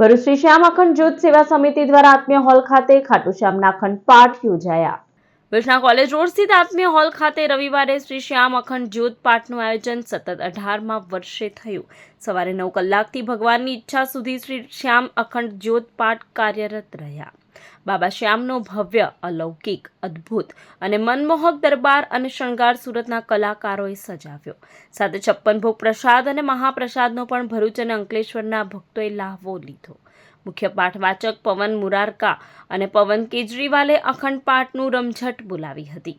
ભરૂચ શ્રી શ્યામ અખંડ જ્યોત સેવા સમિતિ દ્વારા આત્મીય હોલ ખાતે ખાટુ શ્યામના અખંડ પાઠ યોજાયા ભરૂચના કોલેજ રોડ સ્થિત આત્મીય હોલ ખાતે રવિવારે શ્રી શ્યામ અખંડ જ્યોત પાઠનું આયોજન સતત અઢારમાં વર્ષે થયું સવારે નવ કલાકથી ભગવાનની ઈચ્છા સુધી શ્રી શ્યામ અખંડ જ્યોત પાઠ કાર્યરત રહ્યા બાબા શ્યામનો ભવ્ય અલૌકિક અદ્ભુત અને મનમોહક દરબાર અને શણગાર સુરતના કલાકારોએ સજાવ્યો સાથે છપ્પન ભોગ પ્રસાદ અને મહાપ્રસાદનો પણ ભરૂચ અને અંકલેશ્વરના ભક્તોએ લાહવો લીધો મુખ્ય પાઠવાચક પવન મુરારકા અને પવન કેજરીવાલે અખંડ પાઠનું રમઝટ બોલાવી હતી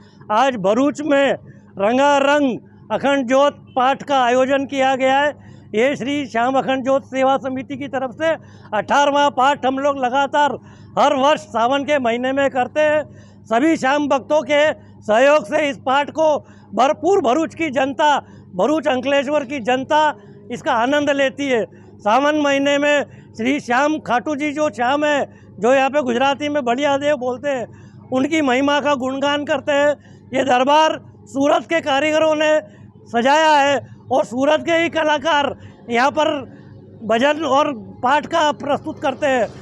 आज भरूच में रंगारंग अखंड जोत पाठ का आयोजन किया गया है ये श्री श्याम अखंड जोत सेवा समिति की तरफ से अठारहवा पाठ हम लोग लगातार हर वर्ष सावन के महीने में करते हैं सभी श्याम भक्तों के सहयोग से इस पाठ को भरपूर भरूच की जनता भरूच अंकलेश्वर की जनता इसका आनंद लेती है सावन महीने में श्री श्याम खाटू जी जो श्याम है जो यहाँ पे गुजराती में बढ़िया देव बोलते हैं उनकी महिमा का गुणगान करते हैं ये दरबार सूरत के कारीगरों ने सजाया है और सूरत के ही कलाकार यहाँ पर भजन और पाठ का प्रस्तुत करते हैं